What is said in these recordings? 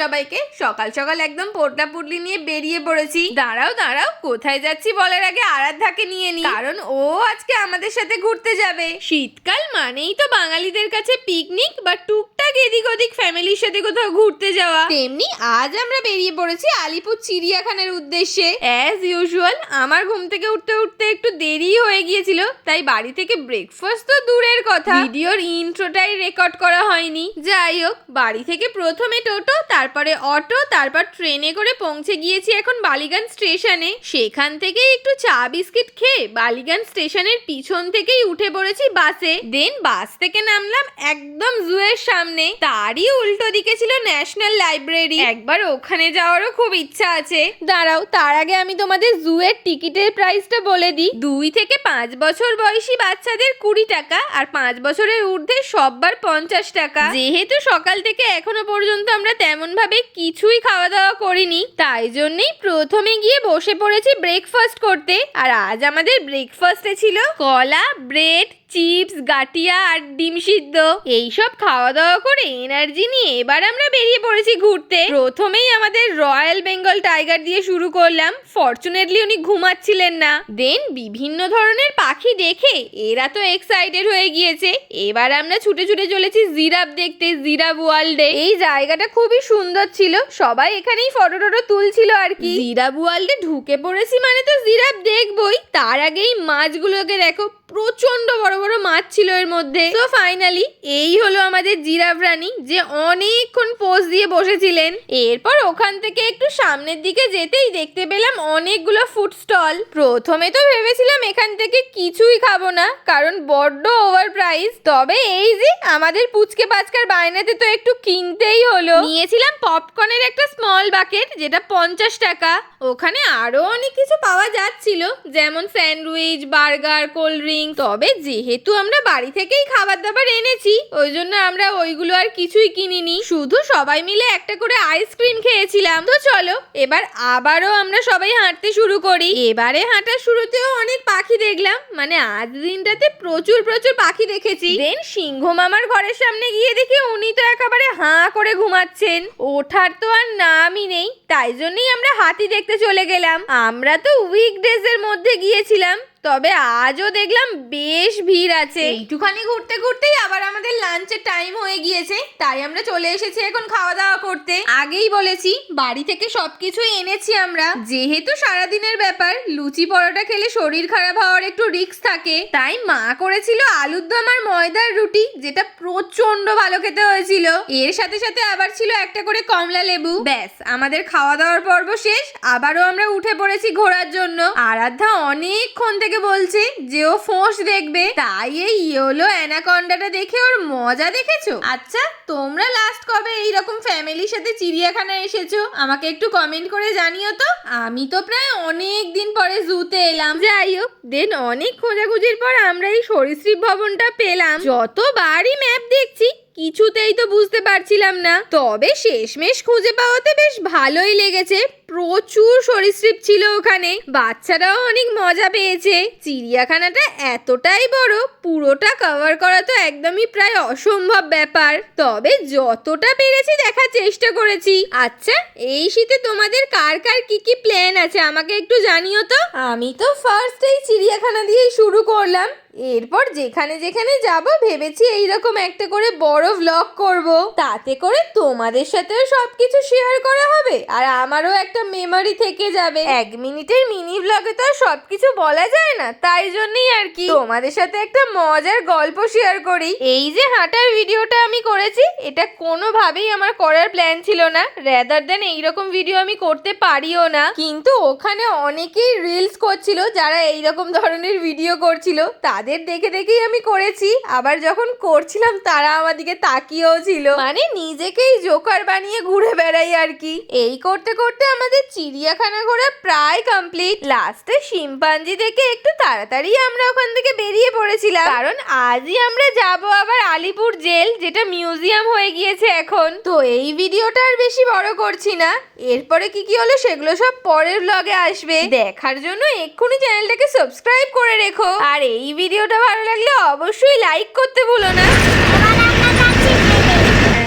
সবাইকে সকাল সকাল একদম পোটলা পুটলি নিয়ে বেরিয়ে পড়েছি। দাঁড়াও দাঁড়াও, কোথায় যাচ্ছি বলার আগে আরাধ্যাকে নিয়ে নি। কারণ ও আজকে আমাদের সাথে ঘুরতে যাবে। শীতকাল মানেই তো বাঙালিদের কাছে পিকনিক বা টুকটাক এদিক ওদিক ফ্যামিলির সাথে কোথাও ঘুরতে যাওয়া। তেমনি আজ আমরা বেরিয়ে পড়েছি আলিপুর চিড়িয়াখানার উদ্দেশ্যে। অ্যাজ ইউজুয়াল আমার ঘুম থেকে উঠতে উঠতে একটু দেরি হয়ে গিয়েছিল, তাই বাড়ি থেকে ব্রেকফাস্ট তো দূরের কথা। ভিডিওর ইন্ট্রোটাই রেকর্ড করা হয়নি। যাই হোক, বাড়ি থেকে প্রথমে টোটো তারপরে অটো, তারপর ট্রেনে করে পৌঁছে গিয়েছি এখন বালিগঞ্জ স্টেশনে। সেখান থেকে একটু চা বিস্কিট খেয়ে বালিগঞ্জ স্টেশনের পিছন থেকেই উঠে পড়েছি বাসে। দেন বাস থেকে নামলাম একদম জুয়ের সামনে। তারই উল্টো দিকে ছিল ন্যাশনাল লাইব্রেরি। একবার ওখানে যাওয়ারও খুব ইচ্ছা আছে। দাঁড়াও, তার আগে আমি তোমাদের জুয়ের টিকিটের প্রাইসটা বলে দিই। দুই থেকে পাঁচ বছর বয়সী বাচ্চাদের কুড়ি টাকা আর পাঁচ বছরের ঊর্ধ্বে সববার পঞ্চাশ টাকা। যেহেতু সকাল থেকে এখনও পর্যন্ত আমরা তেমন ভাবে কিছুই খাওয়া দাওয়া করিনি, তাই জন্যই প্রথমে গিয়ে বসে পড়েছি ব্রেকফাস্ট করতে। আর আজ আমাদের ব্রেকফাস্টে ছিল কলা ব্রেড চিপস, গাটিয়া আর ডিম সিদ্ধ। এইসব খাওয়া দাওয়া করে এনার্জি নিয়ে এবার আমরা বেরিয়ে পড়েছি ঘুরতে। প্রথমেই আমাদের রয়্যাল বেঙ্গল টাইগার দিয়ে শুরু করলাম। ফর্চুনেটলি উনি ঘুমাচ্ছিলেন না। দেন বিভিন্ন ধরনের পাখি দেখে এরা তো এক্সাইটেড হয়ে গিয়েছে। এবার আমরা ছুটে ছুটে চলেছি জিরাফ দেখতে, জিরাফ ওয়ার্ল্ডে। এই জায়গাটা খুবই সুন্দর ছিল। সবাই এখানেই ফটো টটো তুলছিল আর কি। জিরাফ ওয়ার্ল্ডে ঢুকে পড়েছি মানে তো জিরাফ দেখবই। তার আগেই মাছগুলোকে দেখো। প্রচণ্ড বড় বড় মাছ ছিল এর মধ্যে। তো ফাইনালি এই হলো আমাদের জিরাফ রানী, যে অনেকক্ষণ পোজ দিয়ে বসেছিলেন। এরপর ওখান থেকে একটু সামনের দিকে যেতেই দেখতে পেলাম অনেকগুলো ফুড স্টল প্রথমে তো ভেবেছিলাম এখান থেকে কিছুই খাব না, কারণ বড্ড ওভার প্রাইস তবে এই যে আমাদের পুচকে পাচকার বায়নাতে তো একটু কিনতেই হলো। নিয়েছিলাম পপকর্নের একটা স্মল বাকেট যেটা পঞ্চাশ টাকা। ওখানে আরও অনেক কিছু পাওয়া যাচ্ছিল, যেমন স্যান্ডউইচ, বার্গার, কোল্ড ড্রিঙ্ক। তবে যেহেতু আমরা বাড়ি থেকেই খাবার দাবার এনেছি, ওই জন্য আমরা ওইগুলো আর কিছুই কিনিনি। শুধু সবাই মিলে একটা করে আইসক্রিম খেয়েছিলাম। তো চলো, এবার আবারও আমরা সবাই হাঁটতে শুরু করি। এবারে হাঁটার শুরুতেও অনেক পাখি দেখলাম। মানে আজ দিনটাতে প্রচুর প্রচুর পাখি দেখেছি। দেন সিংহ মামার ঘরের সামনে গিয়ে দেখি উনি তো একেবারে হাঁ করে ঘুমাচ্ছেন। ওঠার তো আর নামই নেই, তাই জন্যই আমরা হাতি দেখতে চলে গেলাম। আমরা তো উইকডেজ এর মধ্যে গিয়েছিলাম। তবে আজও দেখলাম বেশ ভিড় আছে। একটুখানি ঘুরতে ঘুরতেই আবার আমাদের লাঞ্চের টাইম হয়ে গিয়েছে, তাই আমরা চলে এসেছি এখন খাওয়া দাওয়া করতে। আগেই বলেছি, বাড়ি থেকে সবকিছু এনেছি আমরা। যেহেতু সারাদিনের ব্যাপার, লুচি পরোটা খেলে শরীর খারাপ হওয়ার একটু রিস্ক থাকে। তাই মা করেছিল আলুর দম আর ময়দার রুটি, যেটা প্রচণ্ড ভালো খেতে হয়েছিল। এর সাথে সাথে আবার ছিল একটা করে কমলা লেবু। ব্যাস, আমাদের খাওয়া দাওয়ার পর্ব শেষ। আবারও আমরা উঠে পড়েছি ঘোরার জন্য। আরাধ্যা অনেকক্ষণ থেকে বলছে, যে ও ফোঁস দেখবে, তাই এই ইয়েলো অ্যানাকন্ডাটা দেখে ওর মজা দেখেছ? আচ্ছা তোমরা লাস্ট কবে এইরকম ফ্যামিলির সাথে চিড়িয়াখানা এসেছ? আমাকে একটু কমেন্ট করে জানিও তো। আমি তো প্রায় অনেক দিন পরে জুতে এলাম। যাই হোক দেন অনেক খোঁজাখুঁজির পর আমরা এই সরীসৃপ ভবনটা পেলাম। যতবারই ম্যাপ দেখছি, কিছুতেই তো বুঝতে পারছিলাম না। তবে শেষমেশ খুঁজে পাওয়াতে বেশ ভালোই লেগেছে। প্রচুর সরীসৃপ ছিল ওখানে। বাচ্চারাও অনেক মজা পেয়েছে। চিড়িয়াখানাটা এতটাই বড়, পুরোটা কভার করা তো একদমই প্রায় অসম্ভব ব্যাপার। তবে যতটা পেরেছি দেখার চেষ্টা করেছি। আচ্ছা এই শীতে তোমাদের কার কার কি কি প্ল্যান আছে আমাকে একটু জানিও তো? আমি তো ফার্স্ট এই চিড়িয়াখানা দিয়েই শুরু করলাম। এরপর যেখানে যেখানে যাব ভেবেছি এইরকম একটা করে বড় ভ্লগ করব। তাতে করে তোমাদের সাথেও সবকিছু শেয়ার করা হবে। আর আমারও একটা মেমরি থেকে যাবে। এক মিনিটের মিনি ভ্লগে তো আর সবকিছু বলা যায় না, তাই জন্যই আর কি। তোমাদের সাথে একটা মজার গল্প শেয়ার করি। এই যে হাঁটার ভিডিওটা আমি করেছি, এটা কোনোভাবেই আমার করার প্ল্যান ছিল না। রেদার দেন এইরকম ভিডিও আমি করতে পারিও না। কিন্তু ওখানে অনেকেই রিলস করছিল, যারা এইরকম ধরনের ভিডিও করছিল। তাদের দেখে দেখেই আমি করেছি। আবার যখন করছিলাম, তারা আমার দিকে তাকিয়েও ছিল। মানে নিজেকেই জোকার বানিয়ে ঘুরে বেড়াই আর কি। এই করতে করতে আমাদের চিড়িয়াখানা ঘোরা প্রায় কমপ্লিট লাস্টে শিম্পাঞ্জি দেখে একটু তাড়াতাড়ি আমরা ওখান থেকে বেরিয়ে পড়েছিলাম। কারণ আজই আমরা যাব আবার আলিপুর জেল, যেটা মিউজিয়াম হয়ে গিয়েছে এখন। তো এই ভিডিওটা আর বেশি বড় করছি না। এরপরে কি কি হলো সেগুলো সব পরের ব্লগে আসবে। দেখার জন্য এক্ষুনি চ্যানেলটাকে সাবস্ক্রাইব করে রেখো। আর এই ভিডিওটা ভালো লাগলে অবশ্যই লাইক করতে ভুলো না।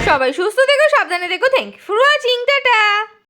সবাই সুস্থ থেকো, সাবধানে থেকো। Thank you for watching tata!